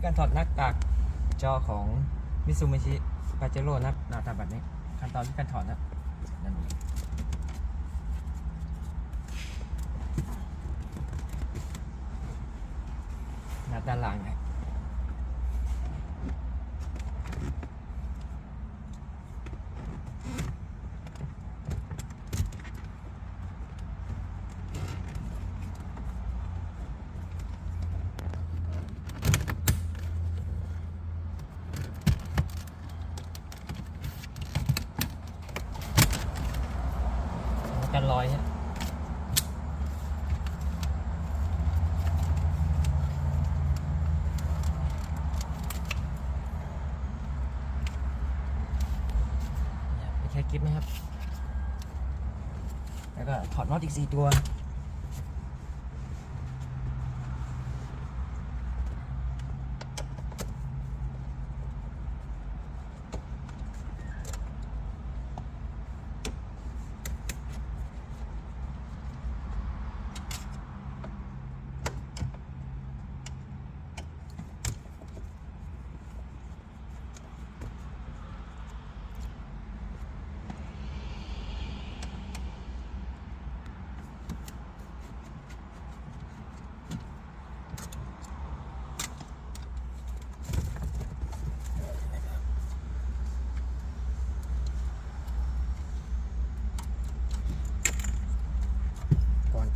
ีการถอดหน้ากากจอของมิซูมิชิปาเจโร่นะหน้าตาแบบนี้ขั้นตอนที่การถอดนะนั่นหน้าด้านหลังนะ กันรอยฮะเนี่ยเป็นแค่กิ๊บนะครับ แล้วก็ถอดน็อตอีก 4 ตัว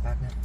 ก่อนปลักนะ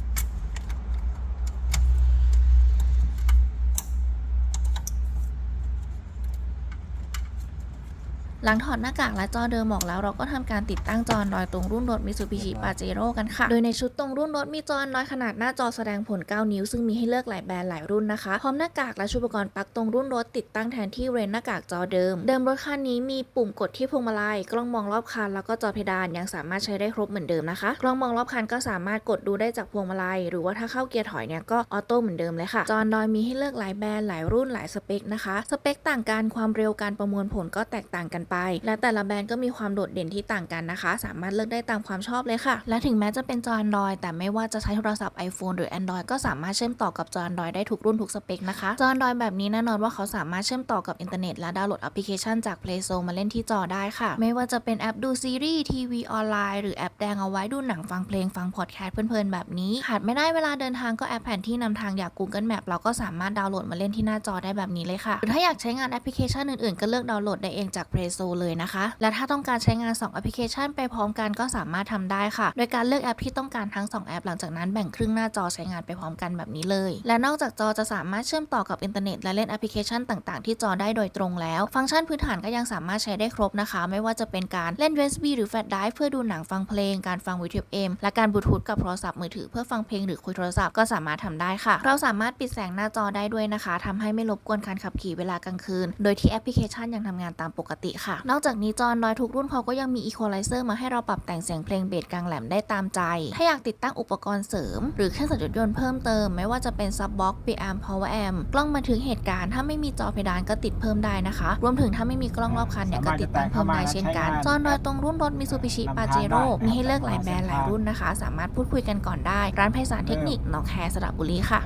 หลังถอดหน้ากากและจอเดิมออกแล้วเราก็ทำการติดตั้งจอ Android ตรงรุ่นรถ Mitsubishi Pajero กันค่ะ โดยในชุดตรงรุ่นรถมีจอ Android ขนาดหน้าจอแสดงผล 9 นิ้ว ซึ่งมีให้เลือกหลายแบรนด์หลายรุ่นนะคะ พร้อมหน้ากากและชุดอุปกรณ์ปลั๊กตรงรุ่นรถติดตั้งแทนที่เรนหน้ากากจอเดิม เดิมรถคันนี้มีปุ่มกดที่พวงมาลัย กล้องมองรอบคันแล้วก็จอเพดานยังสามารถใช้ได้ครบเหมือนเดิมนะคะ กล้องมองรอบคันก็สามารถกดดูได้จากพวงมาลัย หรือว่าถ้าเข้าเกียร์ถอยเนี่ยก็ออโต้เหมือนเดิมเลยค่ะ จอ Android มีให้เลือกหลายแบรนด์หลายรุ่นหลายสเปคนะคะ สเปคต่างกันความเร็วการประมวลผลก็แตกต่างกันไป และแต่ละแบรนด์ก็มีความโดดเด่นที่ต่างกันนะคะ สามารถเลือกได้ตามความชอบเลยค่ะ และถึงแม้จะเป็นจอ Android แต่ไม่ว่าจะใช้โทรศัพท์ iPhone หรือ Android ก็สามารถเชื่อมต่อกับจอ Android ได้ทุกรุ่นทุกสเปคนะคะ จอ Android แบบนี้แน่นอนว่าเขาสามารถเชื่อมต่อกับอินเทอร์เน็ตและดาวน์โหลดแอปพลิเคชันจาก Play Store มาเล่นที่จอได้ค่ะ ไม่ว่าจะเป็นแอปดูซีรีส์ทีวีออนไลน์หรือแอปแดงเอาไว้ดูหนังฟังเพลงฟังพอดแคสต์เพลินๆแบบนี้ขาดไม่ได้เวลาเดินทางก็แอปแผนที่นำทางอย่าง Google Map เราก็สามารถดาวน์โหลดมาเล่นที่หน้าจอได้แบบนี้เลยค่ะหรือถ้าอยากใช้งานแอปพลิเคชันอื่นๆ ก็เลือกดาวน์โหลดได้เองจาก Play Store เลยนะคะ และถ้าต้องการใช้งาน 2 แอปพลิเคชันไปพร้อมกันก็สามารถทำได้ค่ะ โดยการเลือกแอปที่ต้องการทั้ง 2 แอป หลังจากนั้นแบ่งครึ่งหน้าจอใช้งานไปพร้อมกันแบบนี้เลย และนอกจากจอจะสามารถเชื่อมต่อกับอินเทอร์เน็ตและเล่นแอปพลิเคชันต่างๆ ที่จอได้โดยตรงแล้ว ฟังก์ชันพื้นฐานก็ยังสามารถใช้ได้ครบนะคะ ไม่ว่าจะเป็นการเล่น USB หรือ Flash Drive เพื่อดูหนังฟังเพลง การฟังวิทยุ M และการบลูทูธกับโทรศัพท์มือถือเพื่อฟังเพลงหรือคุยโทรศัพท์ก็สามารถทำได้ค่ะ เราสามารถปิดแสงหน้าจอได้ด้วยนะคะทำให้ไม่รบกวนการขับขี่เวลากลางคืน โดยที่แอปพลิเคชันยังทำงานตามปกติค่ะนอกจากนี้จอ Android ทุกรุ่นเขาก็ยังมี Equalizer มาให้เราปรับแต่งเสียงเพลงเบสกลางแหลมได้ตามใจ ถ้าอยากติดตั้งอุปกรณ์เสริม หรือเครื่องสั่นรถยนต์เพิ่มเติม ไม่ว่าจะเป็น Sub Box Preamp Power Amp กล้องบันทึกเหตุการณ์ถ้าไม่มีจอเพดานก็ติดเพิ่มได้นะคะ รวมถึงถ้าไม่มีกล้องรอบคันเนี่ยก็ติดตั้งเพิ่มได้เช่นกัน จอ Android ตรงรุ่นรถ Mitsubishi Pajero มีให้เลือกหลายแบรนด์หลายรุ่นนะคะ สามารถพูดคุยกันก่อนได้ ร้านไพศาลเทคนิคหนองแคสระบุรีค่ะ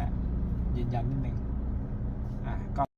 ยืนยันนิดนึง